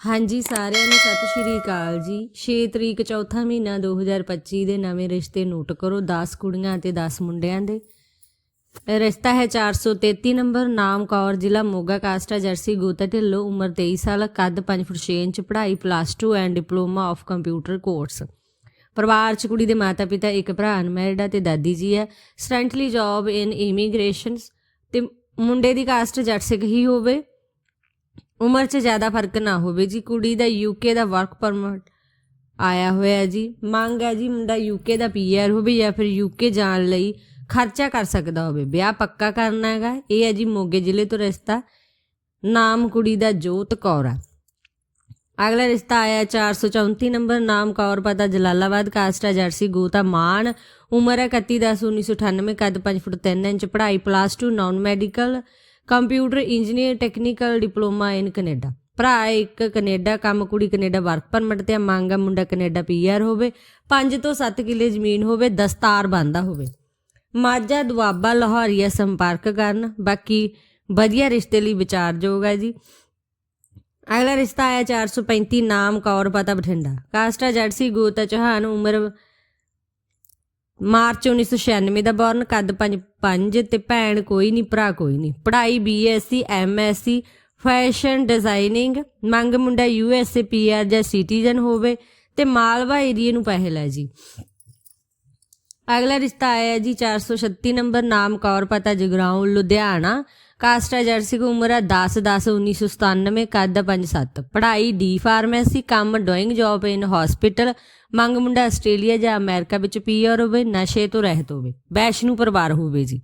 ਹਾਂਜੀ, ਸਾਰਿਆਂ ਨੂੰ ਸਤਿ ਸ਼੍ਰੀ ਅਕਾਲ ਜੀ। 6 ਤਰੀਕ ਚੌਥਾ ਮਹੀਨਾ 2025 ਦੇ ਨਵੇਂ ਰਿਸ਼ਤੇ ਨੋਟ ਕਰੋ 10 ਕੁੜੀਆਂ ਤੇ 10 ਮੁੰਡਿਆਂ ਦੇ। ਰਿਸ਼ਤਾ ਹੈ 433 ਨੰਬਰ, ਨਾਮ ਕੌਰ, ਜ਼ਿਲ੍ਹਾ ਮੋਗਾ, ਕਾਸਟਾ, ਜਰਸੀ, ਗੋਤਾ ਢਿੱਲੋਂ, ਉਮਰ 23 ਸਾਲ, ਕੱਦ 5 ਫੁੱਟ 6 ਇੰਚ, ਪੜ੍ਹਾਈ plus 2 and diploma of computer course ਪਰਿਵਾਰ ਚ ਕੁੜੀ ਦੇ ਮਾਤਾ ਪਿਤਾ ਇੱਕ ਭਰਾ ਅਨਮੈਰਿਡ ਆ ਤੇ ਦਾਦੀ ਜੀ ਹੈ ਸਟੈਂਟਲੀ ਜੌਬ ਇਨ ਇਮੀਗ੍ਰੇਸ਼ਨਸ ਤੇ ਮੁੰਡੇ ਦੀ ਕਾਸਟ ਜੱਟ ਸਿੱਖ ਹੀ ਹੋਵੇ। ਉਮਰ 'ਚ ਜ਼ਿਆਦਾ ਫ਼ਰਕ ਨਾ ਹੋਵੇ ਜੀ। ਕੁੜੀ ਦਾ ਯੂਕੇ ਦਾ ਵਰਕ ਪਰਮਿਟ ਆਇਆ ਹੋਇਆ ਜੀ। ਮੰਗ ਹੈ ਜੀ ਮੁੰਡਾ ਯੂਕੇ ਦਾ ਪੀਆਰ ਹੋਵੇ ਜਾਂ ਫਿਰ ਯੂਕੇ ਜਾਣ ਲਈ ਖਰਚਾ ਕਰ ਸਕਦਾ ਹੋਵੇ। ਵਿਆਹ ਪੱਕਾ ਕਰਨਾ ਹੈਗਾ। ਇਹ ਹੈ ਜੀ ਮੋਗੇ ਜ਼ਿਲ੍ਹੇ ਤੋਂ ਰਿਸ਼ਤਾ। ਨਾਮ ਕੁੜੀ ਦਾ ਜੋਤ ਕੌਰ ਆ ਅਗਲਾ ਰਿਸ਼ਤਾ ਆਇਆ 434 ਨੰਬਰ। ਨਾਮ ਕੌਰ, ਪਤਾ ਜਲਾਲਾਬਾਦ, ਕਾਸਟਾ, ਜਰਸੀ, ਗੋਤਾ, ਮਾਨ। ਉਮਰ ਹੈ 31 ਦਸ 1998 ਕੱਦ 5 ਫੁੱਟ 3 ਇੰਚ, ਪੜ੍ਹਾਈ plus 2 non medical computer engineer technical diploma in Canada. ਭਰਾ ਇੱਕ ਕੈਨੇਡਾ ਕੰਮ ਕੁੜੀ ਕੈਨੇਡਾ ਵਰਕ ਪਰਮਿਟ ਤੇ ਆ, ਮੰਗ ਮੁੰਡਾ ਕੈਨੇਡਾ ਪੀਆਰ ਹੋਵੇ 5 ਤੋਂ 7 ਕਿੱਲੇ ਜ਼ਮੀਨ ਹੋਵੇ ਦਸਤਾਰ ਬੰਦਾ ਹੋਵੇ। ਮਾਝਾ ਦੁਆਬਾ ਲਾਹੌਰੀਆ ਸੰਪਰਕ ਕਰਨ। ਬਾਕੀ ਵਧੀਆ ਰਿਸ਼ਤੇ ਲਈ ਵਿਚਾਰਯੋਗ ਹੈ ਜੀ। ਅਗਲਾ ਰਿਸ਼ਤਾ ਆਇਆ 435 ਨਾਮ ਕੌਰ ਪਤਾ ਬਠਿੰਡਾ। ਕਾਸਟਾ ਜੜਸੀ ਗੋਤਾ ਚੌਹਾਨ ਉਮਰ ਮਾਰਚ 1996 ਦਾ ਬੌਰਨ ਕੱਦ 5 5 ਤੇ ਭੈਣ ਕੋਈ ਨਹੀਂ ਭਰਾ ਕੋਈ ਨਹੀਂ ਪੜ੍ਹਾਈ ਬੀਐਸਸੀ ਐਮਐਸਸੀ ਫੈਸ਼ਨ ਡਿਜ਼ਾਈਨਿੰਗ ਮੰਗ ਮੁੰਡਾ ਯੂਐਸਏ ਪੀਆਰ ਜਾਂ ਸਿਟੀਜ਼ਨ ਹੋਵੇ ਤੇ ਮਾਲਵਾ ਏਰੀਏ ਨੂੰ ਪਹਿਲ ਹੈ ਜੀ। ਅਗਲਾ ਰਿਸ਼ਤਾ ਆਇਆ ਜੀ 436 ਨੰਬਰ ਨਾਮ ਕੌਰ ਪਤਾ ਜਗਰਾਉਂ, ਲੁਧਿਆਣਾ। ਕਾਸਟਾ ਜਰਸੀ ਕੋ ਉਮਰ ਹੈ 10 10 1997 ਕੱਦ 57 ਪੜ੍ਹਾਈ ਡੀ ਫਾਰਮੇਸੀ, ਕੰਮ ਡੋਇੰਗ ਜੌਬ ਇਨ ਹਸਪੀਟਲ ਮੰਗ ਮੁੰਡਾ ਆਸਟ੍ਰੇਲੀਆ ਜਾਂ ਅਮਰੀਕਾ ਵਿੱਚ ਪੀਆਰ ਹੋਵੇ ਨਸ਼ੇ ਤੋਂ ਰਹਿਤ ਹੋਵੇ ਵੈਸ਼ਨੂ ਪਰਿਵਾਰ ਹੋਵੇ ਜੀ।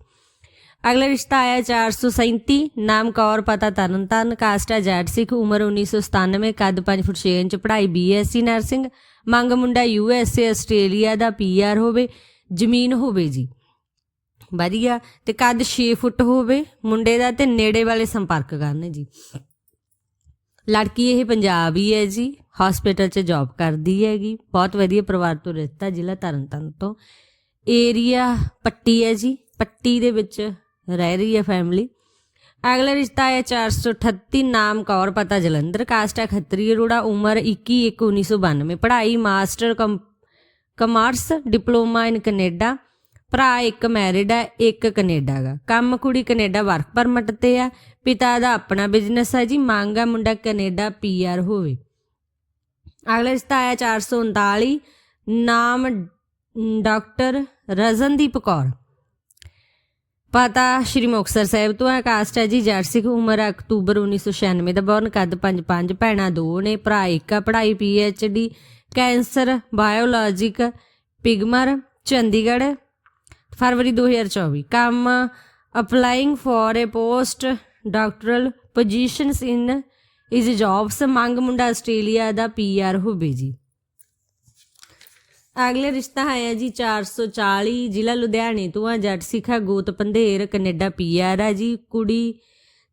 ਅਗਲਾ ਰਿਸ਼ਤਾ ਆਇਆ 437 ਨਾਮ ਕੌਰ, ਪਤਾ ਤਰਨਤਾਰਨ ਕਾਸਟਾ ਜੈਟ ਸਿੱਖ ਉਮਰ 1997 ਕੱਦ 5 ਫੁੱਟ 6 ਇੰਚ, ਪੜ੍ਹਾਈ ਬੀਐਸਸੀ ਨਰਸਿੰਗ, ਮੰਗ ਮੁੰਡਾ ਯੂਐਸਏ ਆਸਟ੍ਰੇਲੀਆ ਦਾ ਪੀਆਰ ਹੋਵੇ, ਜ਼ਮੀਨ ਹੋਵੇ ਜੀ। ਵਧੀਆ, ਤੇ ਕੱਦ 6 ਫੁੱਟ ਹੋਵੇ, ਮੁੰਡੇ ਦਾ ਤੇ ਨੇੜੇ ਵਾਲੇ ਸੰਪਰਕ ਕਰਨ ਜੀ। ਲੜਕੀ ਇਹ ਪੰਜਾਬੀ ਹੈ ਜੀ ਹਸਪੀਟਲ 'ਚ ਜੌਬ ਕਰਦੀ ਹੈਗੀ, ਬਹੁਤ ਵਧੀਆ ਪਰਿਵਾਰ ਤੋਂ ਰਿਸ਼ਤਾ ਜ਼ਿਲ੍ਹਾ ਤਰਨਤਾਰਨ ਤੋਂ। ਏਰੀਆ ਪੱਟੀ ਹੈ ਜੀ, ਪੱਟੀ ਦੇ ਵਿੱਚ ਰਹਿ ਰਹੀ ਹੈ ਫੈਮਿਲੀ ਅਗਲਾ ਰਿਸ਼ਤਾ ਹੈ 438 ਨਾਮ ਕੌਰ, ਪਤਾ ਜਲੰਧਰ ਕਾਸਟਾ ਖੱਤਰੀ ਅਰੋੜਾ, ਉਮਰ 21 1 1992 ਪੜ੍ਹਾਈ master commerce diploma in Canada ਭਰਾ ਇੱਕ ਮੈਰਿਡ ਹੈ ਇੱਕ ਕੈਨੇਡਾ ਦਾ ਕੰਮ ਕੁੜੀ ਕੈਨੇਡਾ ਵਰਕ ਪਰਮਿਟ ਤੇ ਆ। ਪਿਤਾ ਦਾ ਆਪਣਾ ਬਿਜ਼ਨਸ ਹੈ ਜੀ, ਮੰਗ ਆ ਮੁੰਡਾ ਕੈਨੇਡਾ ਪੀਆਰ ਹੋਵੇ। ਅਗਲਾ ਰਿਸ਼ਤਾ ਆਇਆ 439 ਨਾਮ ਡਾਕਟਰ ਰਜ਼ਨਦੀਪ ਕੌਰ। ਪਤਾ ਸ਼੍ਰੀ ਮੁਕਤਸਰ ਸਾਹਿਬ ਤੋਂ ਹੈ ਕਾਸਟ ਹੈ ਜੀ ਜਰਸਿਕ ਉਮਰ ਹੈ ਅਕਤੂਬਰ 1996 ਦਾ ਬੌਰਨ ਕੱਦ 5-5 ਭੈਣਾਂ ਦੋ ਨੇ, ਭਰਾ ਇੱਕ ਆ, ਪੜ੍ਹਾਈ ਡੀ ਕੈਂਸਰ ਬਾਇਓਲੋਜਿਕ ਪਿਗਮਰ, ਚੰਡੀਗੜ੍ਹ। ਫਰਵਰੀ 2024 ਕੰਮ applying for a post doctoral positions in is jobs ਮੰਗ ਮੁੰਡਾ ਆਸਟ੍ਰੇਲੀਆ ਦਾ ਪੀਆਰ ਹੋਵੇ ਜੀ। ਅਗਲੇ ਰਿਸ਼ਤਾ ਹੈ ਜੀ 440 ਜ਼ਿਲ੍ਹਾ ਲੁਧਿਆਣੇ ਤੋਂ ਆ ਜੱਟ ਸਿੱਖਾ ਗੋਤ ਪੰਧੇਰ, ਕੈਨੇਡਾ ਪੀਆਰ ਆ ਜੀ, ਕੁੜੀ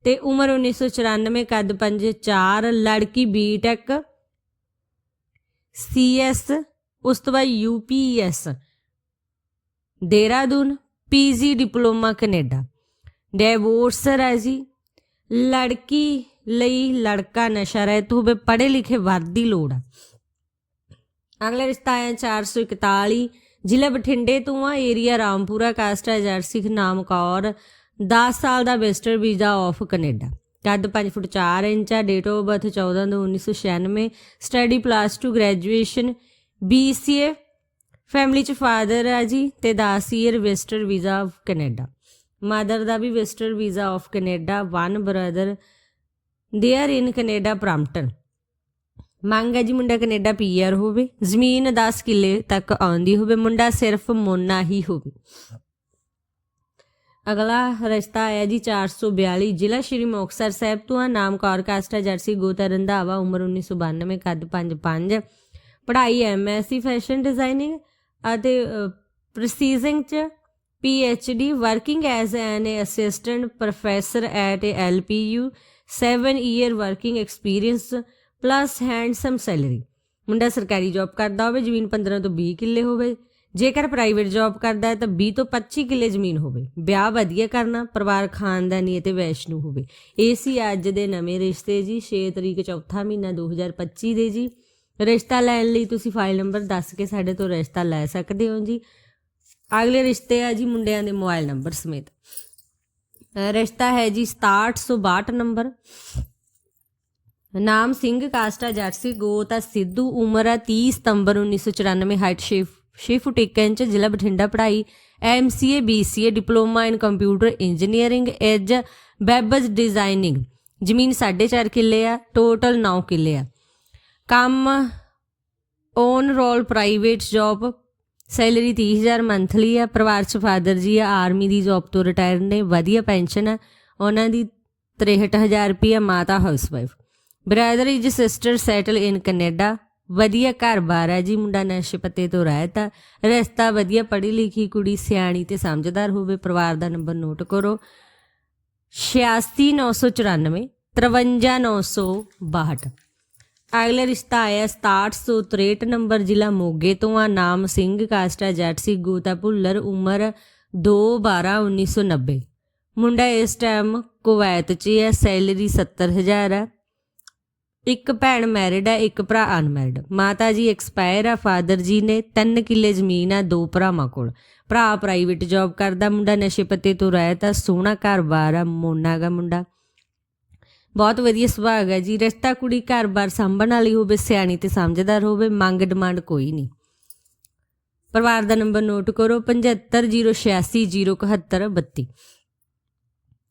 ਤੇ ਉਮਰ 1994 ਕੱਦ 54 ਲੜਕੀ ਬੀਟੈਕ ਸੀਐਸ ਉਸ ਤੋਂ ਬਾਅਦ UPS Dehradun, PG diploma Canada. Divorcee ਹੈ ਜੀ। ਲੜਕੀ ਲਈ ਲੜਕਾ ਨਸ਼ਾ ਰਹਿਤ ਹੋਵੇ ਪੜ੍ਹੇ ਲਿਖੇ ਵਰਦ ਦੀ ਲੋੜ ਆ। ਅਗਲਾ ਰਿਸ਼ਤਾ ਹੈ 441 ਜ਼ਿਲ੍ਹਾ ਬਠਿੰਡੇ ਤੋਂ ਆ, ਏਰੀਆ ਰਾਮਪੁਰਾ, ਕਾਸਟ ਹੈ ਜਰਸਿਕ ਨਾਮ ਕੌਰ 10 ਸਾਲ ਦਾ ਵਿਜ਼ਟਰ ਵੀਜ਼ਾ ਆਫ ਕੈਨੇਡਾ। ਕੱਦ 5 ਫੁੱਟ 4 ਇੰਚ ਆ, ਡੇਟ ਆਫ ਬਰਥ 14 ਦੋ 1996 study plus 2 graduation BCA family ਚ ਫਾਦਰ ਹੈ ਜੀ ਤੇ 10 year visitor visa of Canada mother the we visitor visa of Canada one brother they are in Canada Brampton ਮੰਗ ਹੈ ਜੀ ਮੁੰਡਾ ਕੈਨੇਡਾ ਪੀਆਰ ਹੋਵੇ, ਜ਼ਮੀਨ 10 ਕਿੱਲੇ ਤੱਕ ਆਉਂਦੀ ਹੋਵੇ, ਮੁੰਡਾ ਸਿਰਫ ਮੋਨਾ ਹੀ ਹੋਵੇ। ਅਗਲਾ ਰਸਤਾ ਆਇਆ ਜੀ 442 ਜ਼ਿਲ੍ਹਾ ਸ਼੍ਰੀ ਮੁਕਤਸਰ ਸਾਹਿਬ ਤੋਂ ਆ ਨਾਮ ਕੌਰ ਕਾਸਟਾ ਜਰਸੀ ਗੋਤਾ ਰੰਧਾਵਾ ਉਮਰ 1992 ਕੱਦ 55 ਪੜ੍ਹਾਈ ਐਮਐਸਸੀ ਫੈਸ਼ਨ ਡਿਜ਼ਾਈਨਿੰਗ ਅਤੇ ਪ੍ਰੈਸੀਜ਼ਿੰਗ ਚ D working as an assistant professor at L P U 7 year working experience plus handsome salary ਮੁੰਡਾ ਸਰਕਾਰੀ ਜੌਬ ਕਰਦਾ ਹੋਵੇ, ਜ਼ਮੀਨ 15 ਤੋਂ 20 ਕਿੱਲੇ ਹੋਵੇ। ਜੇਕਰ ਪ੍ਰਾਈਵੇਟ ਜੌਬ ਕਰਦਾ ਹੈ ਤਾਂ 20 ਤੋਂ 25 ਕਿੱਲੇ ਜ਼ਮੀਨ ਹੋਵੇ। ਵਿਆਹ ਵਧੀਆ ਕਰਨਾ, ਪਰਿਵਾਰ ਖਾਨਦਾਨੀ ਅਤੇ ਵੈਸ਼ਨੂ ਹੋਵੇ। ਇਹ ਸੀ ਅੱਜ ਦੇ ਨਵੇਂ ਰਿਸ਼ਤੇ ਜੀ 6 ਤਰੀਕ ਚੌਥਾ ਮਹੀਨਾ 2025 ਦੇ ਜੀ। ਰਿਸ਼ਤਾ ਲੈਣ ਲਈ ਤੁਸੀਂ ਫਾਈਲ ਨੰਬਰ ਦੱਸ ਕੇ ਸਾਡੇ ਤੋਂ ਰਿਸ਼ਤਾ ਲੈ ਸਕਦੇ ਹੋ ਜੀ। ਅਗਲੇ ਰਿਸ਼ਤੇ ਆ ਜੀ ਮੁੰਡਿਆਂ ਦੇ ਮੋਬਾਈਲ ਨੰਬਰ ਸਮੇਤ। ਰਿਸ਼ਤਾ ਹੈ ਜੀ 6762 ਨੰਬਰ ਨਾਮ ਸਿੰਘ ਕਾਸਟਾ ਜਰਸੀ, ਗੋਤ ਆ, ਸਿੱਧੂ, ਉਮਰ ਆ 30 ਸਤੰਬਰ 1994 ਹਾਈਟ 6 6 ਫੁੱਟ 1 ਇੰਚ, ਜ਼ਿਲ੍ਹਾ ਬਠਿੰਡਾ ਪੜ੍ਹਾਈ MCA BCA diploma in computer engineering as webs designing ਜ਼ਮੀਨ 4.5 ਕਿੱਲੇ ਆ ਟੋਟਲ 9 ਕਿੱਲੇ ਆ। ਕੰਮ on roll private job salary 30000 monthly ਆ ਪਰਿਵਾਰ ਚ ਫਾਦਰ ਜੀ ਆ ਆਰਮੀ ਦੀ ਜੌਬ ਤੋਂ ਰਿਟਾਇਰ ਨੇ, ਵਧੀਆ ਪੈਨਸ਼ਨ ਆ ਉਹਨਾਂ ਦੀ 63000 ਰੁਪਿਆ ਮਾਤਾ housewife brother is sister settle in Canada ਵਧੀਆ ਘਰ-ਬਾਰ ਹੈ ਜੀ, ਮੁੰਡਾ ਨਸ਼ੇ ਪੱਤੇ ਤੋਂ ਰਹਿਤ ਆ ਰਸਤਾ ਵਧੀਆ ਪੜ੍ਹੀ ਲਿਖੀ ਕੁੜੀ, ਸਿਆਣੀ ਤੇ ਸਮਝਦਾਰ ਹੋਵੇ, ਪਰਿਵਾਰ ਦਾ ਨੰਬਰ ਨੋਟ ਕਰੋ। 86994 53962 ਅਗਲਾ ਰਿਸ਼ਤਾ ਆਇਆ 6763 ਨੰਬਰ ਜ਼ਿਲ੍ਹਾ ਮੋਗੇ ਤੋਂ ਆ, ਨਾਮ ਸਿੰਘ, ਕਾਸਟਾ ਜੱਟ ਸੀ, ਗੋਤਾ ਭੁੱਲਰ, ਉਮਰ 2/12/1990 ਮੁੰਡਾ ਇਸ ਟਾਈਮ ਕੁਵੈਤ 'ਚ ਹੈ ਸੈਲਰੀ 70000 ਹੈ। ਇੱਕ ਭੈਣ ਮੈਰਿਡ ਹੈ, ਇੱਕ ਭਰਾ ਅਨਮੈਰਿਡ ਮਾਤਾ ਜੀ ਐਕਸਪਾਇਰ ਆ ਫਾਦਰ ਜੀ ਨੇ 3 ਕਿੱਲੇ ਜ਼ਮੀਨ ਆ ਦੋ ਭਰਾਵਾਂ ਕੋਲ। ਭਰਾ ਪ੍ਰਾਈਵੇਟ ਜੌਬ ਕਰਦਾ, ਮੁੰਡਾ ਨਸ਼ੇ ਪੱਤੇ ਤੋਂ ਰਹਿਤ ਆ ਸੋਹਣਾ ਘਰ-ਬਾਰ ਆ ਮੋਨਾ ਗਾ ਮੁੰਡਾ। ਬਹੁਤ ਵਧੀਆ ਸੁਭਾਅ ਹੈ ਜੀ। ਰਿਸ਼ਤਾ ਕੁੜੀ ਘਰ-ਬਾਰ ਸੰਭਣ ਵਾਲੀ ਹੋਵੇ, ਸਿਆਣੀ ਤੇ ਸਮਝਦਾਰ ਹੋਵੇ, ਮੰਗ ਡਿਮਾਂਡ ਕੋਈ ਨਹੀਂ। ਪਰਿਵਾਰ ਦਾ ਨੰਬਰ ਨੋਟ ਕਰੋ 7508607132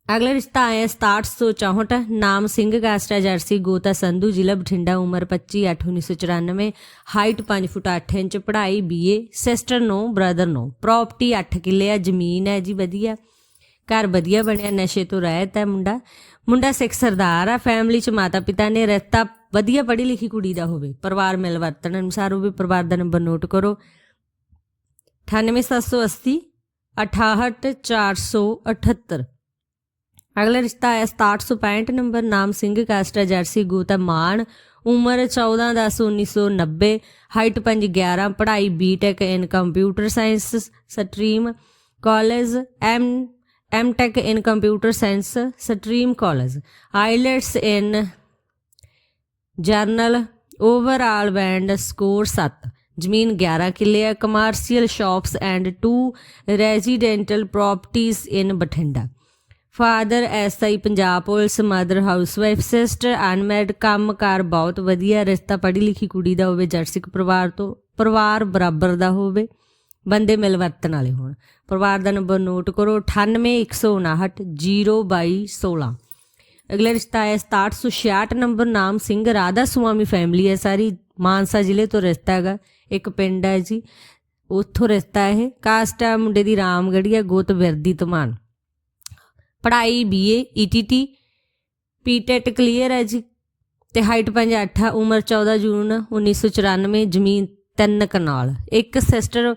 ਅਗਲਾ ਰਿਸ਼ਤਾ ਆਇਆ 6764 ਨਾਮ ਸਿੰਘ ਕਾਸਟਾ ਜਰਸੀ, ਗੋਤਾ ਸੰਧੂ, ਜ਼ਿਲ੍ਹਾ ਬਠਿੰਡਾ, ਉਮਰ 25 8 1994 ਹਾਈਟ 5 ਫੁੱਟ 8 ਇੰਚ, ਪੜ੍ਹਾਈ BA sister no, brother no, property 8 ਕਿੱਲੇ ਆ, ਜ਼ਮੀਨ ਹੈ ਜੀ, ਵਧੀਆ। ਘਰ ਵਧੀਆ ਬਣਿਆ, ਨਸ਼ੇ ਤੋਂ ਰਹਿਤ ਹੈ ਮੁੰਡਾ। ਮੁੰਡਾ ਸਿੱਖ ਸਰਦਾਰ ਆ ਫੈਮਿਲੀ ਚ ਮਾਤਾ ਪਿਤਾ ਨੇ ਰਿਸ਼ਤਾ ਵਧੀਆ ਪੜ੍ਹੀ ਲਿਖੀ ਕੁੜੀ ਦਾ ਹੋਵੇ। ਪਰਿਵਾਰ ਮਿਲ ਵਰਤਣ ਅਨੁਸਾਰ ਵੀ ਪਰਿਵਾਰ ਦਾ ਨੰਬਰ ਨੋਟ ਕਰੋ। 98780 68478 ਅਗਲਾ ਰਿਸ਼ਤਾ ਹੈ 6765 ਨੰਬਰ ਨਾਮ ਸਿੰਘ ਕਾਸਟਾ ਜਰਸੀ, ਗੋਤਾ ਮਾਨ। ਉਮਰ 14 10 1990 ਹਾਈਟ 5 11 ਪੜ੍ਹਾਈ BTech in computer science stream college M MTech in computer science stream college IELTS in general overall band score 7 ਜ਼ਮੀਨ 11 ਕਿੱਲੇ ਹੈ commercial shops and two residential ਪ੍ਰਾਪਰਟੀਆਂ in Bathinda father SI Punjab police mother housewife sister unmarried ਕੰਮਕਾਰ ਬਹੁਤ ਵਧੀਆ ਰਿਸ਼ਤਾ ਪੜ੍ਹੀ ਲਿਖੀ ਕੁੜੀ ਦਾ ਹੋਵੇ ਜਰਸਿਕ ਪਰਿਵਾਰ ਤੋਂ ਪਰਿਵਾਰ ਬਰਾਬਰ ਦਾ ਹੋਵੇ ਬੰਦੇ ਮਿਲ ਵਰਤਣ ਵਾਲੇ ਹੋਣ। ਪਰਿਵਾਰ ਦਾ ਨੰਬਰ ਨੋਟ ਕਰੋ 98159 02216 ਅਗਲਾ ਰਿਸ਼ਤਾ ਹੈ 6766 ਨੰਬਰ ਨਾਮ ਸਿੰਘ ਰਾਧਾ ਸੁਆਮੀ ਫੈਮਿਲੀ ਹੈ ਸਾਰੀ। ਮਾਨਸਾ ਜ਼ਿਲ੍ਹੇ ਤੋਂ ਰਿਸ਼ਤਾ ਹੈਗਾ, ਇੱਕ ਪਿੰਡ ਹੈ ਜੀ। ਉੱਥੋਂ ਰਿਸ਼ਤਾ ਇਹ। ਕਾਸਟ ਹੈ ਮੁੰਡੇ ਦੀ ਰਾਮਗੜੀਆ ਗੋਤ ਵਿਰਦੀ ਧਮਾਨ। ਪੜ੍ਹਾਈ ਬੀਏ ਈਟੀਟੀ ਪੀਟੈਟ ਕਲੀਅਰ ਹੈ ਜੀ। ਤੇ ਹਾਈਟ 58 ਆ ਉਮਰ 14 ਜੂਨ 1994 ਜ਼ਮੀਨ ਤਿੰਨ ਕਨਾਲ। ਇੱਕ ਸਿਸਟਰ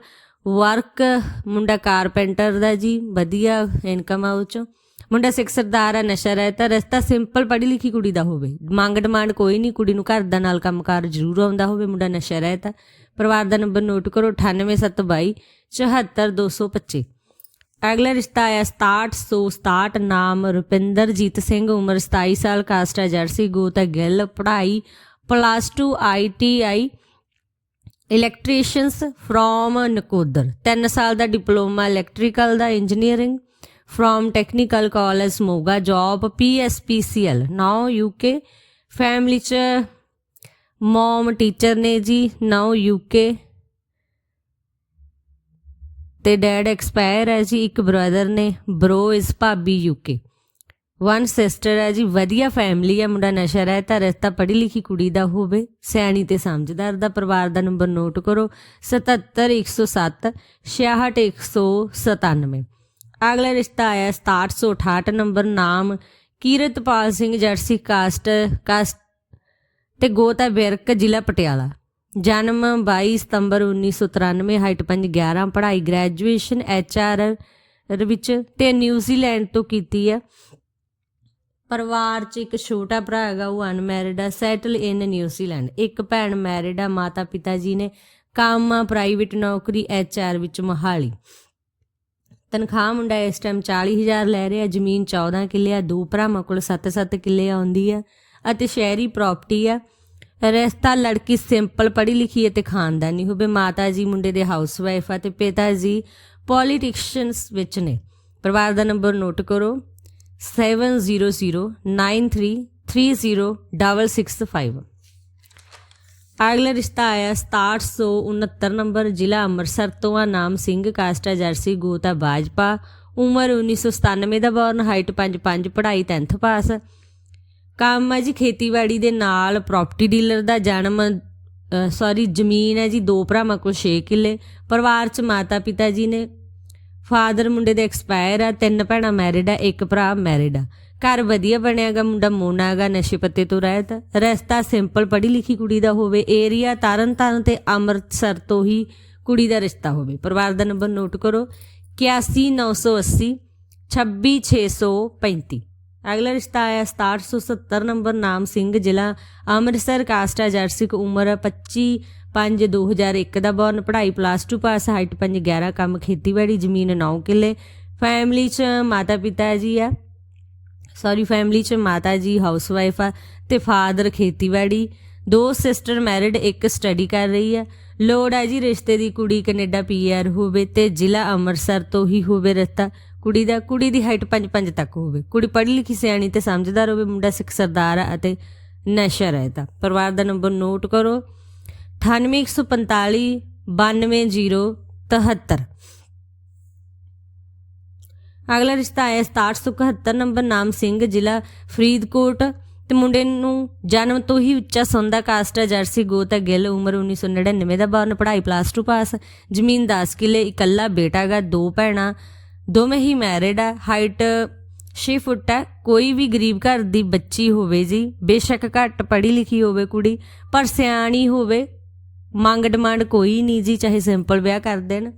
ਵਰਕ ਮੁੰਡਾ ਕਾਰਪੈਂਟਰ ਦਾ ਜੀ, ਵਧੀਆ ਇਨਕਮ ਆ ਉਹ ਚੋਂ। ਮੁੰਡਾ ਸਿੱਖ ਸਰਦਾਰ ਆ, ਨਸ਼ਾ ਰਹਿਤਾ, ਰਸਤਾ ਸਿੰਪਲ ਪੜ੍ਹੀ ਲਿਖੀ ਕੁੜੀ ਦਾ ਹੋਵੇ। ਮੰਗ ਡਿਮਾਂਡ ਕੋਈ ਨਹੀਂ, ਕੁੜੀ ਨੂੰ ਘਰ ਦਾ ਨਾਲ ਕੰਮਕਾਰ ਜ਼ਰੂਰ ਆਉਂਦਾ ਹੋਵੇ, ਮੁੰਡਾ ਨਸ਼ਾ ਰਹਿਤਾ। ਪਰਿਵਾਰ ਦਾ ਨੰਬਰ ਨੋਟ ਕਰੋ 98722 74225 ਅਗਲਾ ਰਿਸ਼ਤਾ ਆਇਆ 6767 ਨਾਮ ਰੁਪਿੰਦਰਜੀਤ ਸਿੰਘ, ਉਮਰ 27 ਸਾਲ ਕਾਸਟ ਹੈ ਜਰਸੀ ਗੋਤਾ, ਗਿੱਲ, ਪੜ੍ਹਾਈ plus 2 ITI electricians from Nakodar 3 ਸਾਲ ਦਾ diploma electrical the engineering from technical college Moga job PSPCL now UK family ਚ ਮਮ ਟੀਚਰ ਨੇ ਜੀ ਨਾਓ ਯੂਕੇ ਤੇ ਡੈਡ ਐਕਸਪਾਇਰ ਹੈ ਜੀ ਇੱਕ ਬ੍ਰਦਰ ਨੇ ਬ੍ਰੋ ਇਸ ਭਾਬੀ ਯੂਕੇ ਵਨ ਸਿਸਟਰ ਹੈ ਜੀ, ਵਧੀਆ ਫੈਮਿਲੀ ਹੈ, ਮੁੰਡਾ ਨਸ਼ਾ ਰਹਿਤਾ, ਰਸਤਾ ਪੜ੍ਹੀ ਲਿਖੀ ਕੁੜੀ ਦਾ ਹੋਵੇ, ਸਿਆਣੀ ਤੇ ਸਮਝਦਾਰ ਦਾ ਪਰਿਵਾਰ ਦਾ ਨੰਬਰ ਨੋਟ ਕਰੋ 77107 66197 ਅਗਲਾ ਰਿਸ਼ਤਾ ਆਇਆ 6768 ਨੰਬਰ ਨਾਮ ਕੀਰਤਪਾਲ ਸਿੰਘ, ਜਰਸੀ ਕਾਸਟ ਕਾਸਟ ਤੇ ਗੋਤਾ ਬਿਰਕ, ਜ਼ਿਲ੍ਹਾ ਪਟਿਆਲਾ। ਜਨਮ 22 ਸਤੰਬਰ 1993 ਹਾਈਟ 511 ਪੜ੍ਹਾਈ ਗ੍ਰੈਜੂਏਸ਼ਨ ਐਚਆਰ ਵਿੱਚ ਤੇ ਨਿਊਜ਼ੀਲੈਂਡ ਤੋਂ ਕੀਤੀ ਹੈ। ਪਰਿਵਾਰ 'ਚ ਇੱਕ ਛੋਟਾ ਭਰਾ ਹੈਗਾ, ਉਹ ਅਨਮੈਰਿਡ ਆ ਸੈਟਲ ਇਨ ਨਿਊਜ਼ੀਲੈਂਡ ਇੱਕ ਭੈਣ ਮੈਰਿਡ ਆ, ਮਾਤਾ ਪਿਤਾ ਜੀ ਨੇ ਕੰਮ ਆ ਪ੍ਰਾਈਵੇਟ ਨੌਕਰੀ ਐਚ ਆਰ ਵਿੱਚ ਮੋਹਾਲੀ। ਤਨਖਾਹ ਮੁੰਡਾ ਇਸ ਟਾਈਮ 40000 ਲੈ ਰਿਹਾ, ਜ਼ਮੀਨ 14 ਕਿੱਲੇ ਆ, ਦੋ ਭਰਾਵਾਂ ਕੋਲ 7-7 ਕਿੱਲੇ ਆਉਂਦੀ ਆ, ਅਤੇ ਸ਼ਹਿਰੀ ਪ੍ਰਾਪਰਟੀ ਆ। ਰਸਤਾ ਲੜਕੀ ਸਿੰਪਲ ਪੜ੍ਹੀ ਲਿਖੀ ਅਤੇ ਖਾਨਦਾਨੀ ਹੋਵੇ। ਮਾਤਾ ਜੀ ਮੁੰਡੇ ਦੇ ਹਾਊਸਵਾਈਫ ਆ ਤੇ ਪਿਤਾ ਜੀ ਪੋਲੀਟਿਕਸ਼ੀਅਨਸ ਵਿੱਚ ਨੇ। ਪਰਿਵਾਰ ਦਾ ਨੰਬਰ ਨੋਟ ਕਰੋ। 7009330665 ਅਗਲਾ ਰਿਸ਼ਤਾ ਆਇਆ 6769 ਨੰਬਰ ਜ਼ਿਲ੍ਹਾ ਅੰਮ੍ਰਿਤਸਰ ਤੋਂ ਆ। ਨਾਮ ਸਿੰਘ, ਕਾਸਟਾ ਜਰਸੀ, ਗੋਤਾ ਬਾਜਪਾ। ਉਮਰ 1997 ਦਾ ਬੌਰਨ ਹਾਈਟ 5'5 ਪੜ੍ਹਾਈ 10th ਪਾਸ ਕੰਮ ਹੈ ਜੀ ਖੇਤੀਬਾੜੀ ਦੇ ਨਾਲ ਪ੍ਰਾਪਰਟੀ ਡੀਲਰ ਦਾ ਜਨਮ ਸੌਰੀ ਜ਼ਮੀਨ ਹੈ ਜੀ ਦੋ ਭਰਾਵਾਂ ਕੋਲ 6 ਕਿੱਲੇ। ਪਰਿਵਾਰ ਚ ਮਾਤਾ ਪਿਤਾ ਜੀ ਨੇ ਫਾਦਰ ਮੁੰਡੇ ਦੇ ਐਕਸਪਾਇਰ ਆ, ਤਿੰਨ ਭੈਣਾਂ ਮੈਰਿਡ ਆ, ਇੱਕ ਭਰਾ ਮੈਰਿਡ ਆ। ਘਰ ਵਧੀਆ ਬਣਿਆਗਾ ਮੁੰਡਾ, ਮੋਨਾ ਮੋਨਾਗਾ ਨਸ਼ੇ ਪੱਤੇ ਤੋਂ ਰਹਿਤ। ਰਸਤਾ ਸਿੰਪਲ ਪੜ੍ਹੀ ਲਿਖੀ ਕੁੜੀ ਦਾ ਹੋਵੇ ਏਰੀਆ ਤਾਰਨ ਤਾਰਨ ਤੇ ਅੰਮ੍ਰਿਤਸਰ ਤੋਂ ਹੀ ਕੁੜੀ ਦਾ ਰਿਸ਼ਤਾ ਹੋਵੇ। ਪਰਿਵਾਰ ਦਾ ਨੰਬਰ ਨੋਟ ਕਰੋ। 81980 26635 ਅਗਲਾ ਰਿਸ਼ਤਾ ਆਇਆ 6770 ਨੰਬਰ ਨਾਮ ਸਿੰਘ, ਜ਼ਿਲ੍ਹਾ ਅੰਮ੍ਰਿਤਸਰ, ਕਾਸਟਾ ਜਰਸਿਕ ਉਮਰ 25 5 2001 ਦਾ ਬੌਰਨ ਪੜ੍ਹਾਈ ਪਲੱਸ 2 ਪਾਸ ਹਾਈਟ 5 11 ਕੰਮ ਖੇਤੀਬਾੜੀ, ਜ਼ਮੀਨ 9 ਕਿੱਲੇ। ਫੈਮਿਲੀ ਚ ਮਾਤਾ ਪਿਤਾ ਜੀ ਆ। ਸੌਰੀ ਫੈਮਿਲੀ ਚ ਮਾਤਾ ਜੀ ਹਾਊਸ ਵਾਈਫ ਆ ਤੇ ਫਾਦਰ ਖੇਤੀਬਾੜੀ। ਦੋ ਸਿਸਟਰ ਮੈਰਿਡ ਇੱਕ ਸਟੱਡੀ ਕਰ ਰਹੀ ਆ। ਲੋੜ ਹੈ ਜੀ ਰਿਸ਼ਤੇ ਦੀ, ਕੁੜੀ ਕੈਨੇਡਾ ਪੀਆਰ ਹੋਵੇ ਤੇ ਜ਼ਿਲ੍ਹਾ ਅੰਮ੍ਰਿਤਸਰ ਤੋਂ ਹੀ ਹੋਵੇ ਰਿਸ਼ਤਾ। ਕੁੜੀ ਦਾ, ਕੁੜੀ ਦੀ ਹਾਈਟ 5-5 ਤੱਕ ਹੋਵੇ। ਕੁੜੀ ਪੜ੍ਹੀ ਲਿਖੀ ਸਿਆਣੀ ਤੇ ਸਮਝਦਾਰ ਹੋਵੇ, ਮੁੰਡਾ ਸਿੱਖ ਸਰਦਾਰ ਆ ਅਤੇ ਨਸ਼ਾ ਰਹਿਤਾ। ਪਰਿਵਾਰ ਦਾ ਨੰਬਰ ਨੋਟ ਕਰੋ। 9845 92073 ਅਗਲਾ ਰਿਸ਼ਤਾ ਆਇਆ 6771 ਨੰਬਰ ਨਾਮ ਸਿੰਘ, ਜ਼ਿਲ੍ਹਾ ਫਰੀਦਕੋਟ। ਤੇ ਮੁੰਡੇ ਨੂੰ ਜਨਮ ਤੋਂ ਹੀ ਉੱਚਾ ਸੌਂਦਾ ਕਾਸਟ ਹੈ, ਜਰਸੀ ਗੋਤ ਹੈ, ਗਿੱਲ, ਉਮਰ 1999 ਦਾ ਬਾਰਨ ਪੜ੍ਹਾਈ ਪਲੱਸ 2 ਪਾਸ ਜ਼ਮੀਨ 10 ਕਿੱਲੇ, ਇਕੱਲਾ ਬੇਟਾ ਗਾ ਦੋ ਭੈਣਾਂ, ਦੋਵੇਂ ਹੀ ਮੈਰਿਡ ਆ ਹਾਈਟ 6 ਫੁੱਟ ਹੈ। ਕੋਈ ਵੀ ਗਰੀਬ ਘਰ ਦੀ ਬੱਚੀ ਹੋਵੇ ਜੀ, ਬੇਸ਼ੱਕ ਘੱਟ ਪੜ੍ਹੀ ਲਿਖੀ ਹੋਵੇ ਕੁੜੀ, ਪਰ ਸਿਆਣੀ ਹੋਵੇ ਮੰਗ ਡਿਮਾਂਡ ਕੋਈ ਨਹੀਂ ਜੀ, ਚਾਹੇ ਸਿੰਪਲ ਵਿਆਹ ਕਰ ਦੇਣ।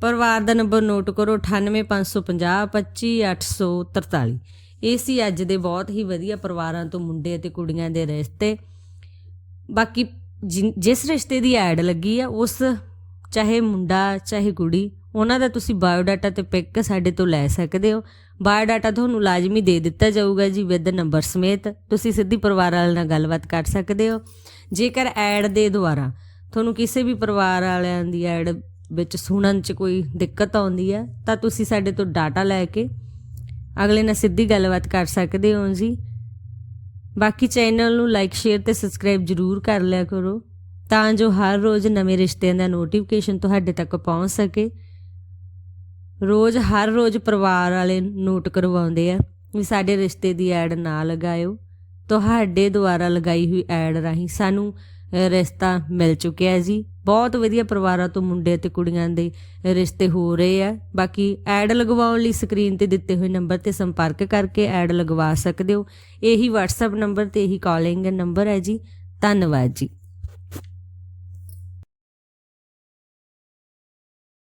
ਪਰਿਵਾਰ ਦਾ ਨੰਬਰ ਨੋਟ ਕਰੋ 98550 25843 ਇਹ ਸੀ ਅੱਜ ਦੇ ਬਹੁਤ ਹੀ ਵਧੀਆ ਪਰਿਵਾਰਾਂ ਤੋਂ ਮੁੰਡੇ ਅਤੇ ਕੁੜੀਆਂ ਦੇ ਰਿਸ਼ਤੇ। ਬਾਕੀ ਜਿਨ- ਜਿਸ ਰਿਸ਼ਤੇ ਦੀ ਐਡ ਲੱਗੀ ਆ, ਉਸ ਚਾਹੇ ਮੁੰਡਾ, ਚਾਹੇ ਕੁੜੀ, ਉਹਨਾਂ ਦਾ ਤੁਸੀਂ ਬਾਇਓਡਾਟਾ ਤੇ ਪਿਕ ਸਾਡੇ ਤੋਂ ਲੈ ਸਕਦੇ ਹੋ। ਬਾਇਓਡਾਟਾ ਤੁਹਾਨੂੰ ਲਾਜ਼ਮੀ ਦੇ ਦਿੱਤਾ ਜਾਊਗਾ ਜੀ ਵਿਦ ਨੰਬਰ ਸਮੇਤ। ਤੁਸੀਂ ਸਿੱਧੀ ਪਰਿਵਾਰ ਵਾਲਿਆਂ ਨਾਲ ਗੱਲਬਾਤ ਕਰ ਸਕਦੇ ਹੋ। ਜੇਕਰ ਐਡ ਦੇ ਦੁਆਰਾ ਤੁਹਾਨੂੰ ਕਿਸੇ ਵੀ ਪਰਿਵਾਰ ਵਾਲਿਆਂ ਦੀ ਐਡ ਵਿੱਚ ਸੁਣਨ 'ਚ ਕੋਈ ਦਿੱਕਤ ਆਉਂਦੀ ਹੈ, ਤਾਂ ਤੁਸੀਂ ਸਾਡੇ ਤੋਂ ਡਾਟਾ ਲੈ ਕੇ ਅਗਲੇ ਨਾਲ ਸਿੱਧੀ ਗੱਲਬਾਤ ਕਰ ਸਕਦੇ ਹੋ ਜੀ। ਬਾਕੀ ਚੈਨਲ ਨੂੰ ਲਾਈਕ ਸ਼ੇਅਰ ਤੇ ਸਬਸਕ੍ਰਾਈਬ ਜਰੂਰ ਕਰ ਲਿਆ ਕਰੋ, ਤਾਂ ਜੋ ਹਰ ਰੋਜ਼ ਨਵੇਂ ਰਿਸ਼ਤਿਆਂ ਦਾ ਨੋਟੀਫਿਕੇਸ਼ਨ ਤੁਹਾਡੇ ਤੱਕ ਪਹੁੰਚ ਸਕੇ। ਰੋਜ਼, ਹਰ ਰੋਜ਼ ਪਰਿਵਾਰ ਵਾਲੇ ਨੋਟ ਕਰਵਾਉਂਦੇ ਆ ਵੀ ਸਾਡੇ ਰਿਸ਼ਤੇ ਦੀ ਐਡ ਨਾ ਲਗਾਇਓ। ਤੁਹਾਡੇ ਦੁਆਰਾ ਲਗਾਈ ਹੋਈ ਐਡ ਰਾਹੀਂ ਸਾਨੂੰ ਰਿਸ਼ਤਾ ਮਿਲ ਚੁੱਕਿਆ ਹੈ ਜੀ। ਬਹੁਤ ਵਧੀਆ ਪਰਿਵਾਰਾਂ ਤੋਂ ਮੁੰਡੇ ਤੇ ਕੁੜੀਆਂ ਦੇ ਰਿਸ਼ਤੇ ਹੋ ਰਹੇ ਆ। ਬਾਕੀ ਐਡ ਲਗਵਾਉਣ ਲਈ ਸਕਰੀਨ ਤੇ ਦਿੱਤੇ ਹੋਏ ਨੰਬਰ ਤੇ ਸੰਪਰਕ ਕਰਕੇ ਐਡ ਲਗਵਾ ਸਕਦੇ ਹੋ। ਇਹੀ WhatsApp ਨੰਬਰ ਤੇ ਇਹੀ ਕਾਲਿੰਗ ਨੰਬਰ ਹੈ ਜੀ। ਧੰਨਵਾਦ ਜੀ।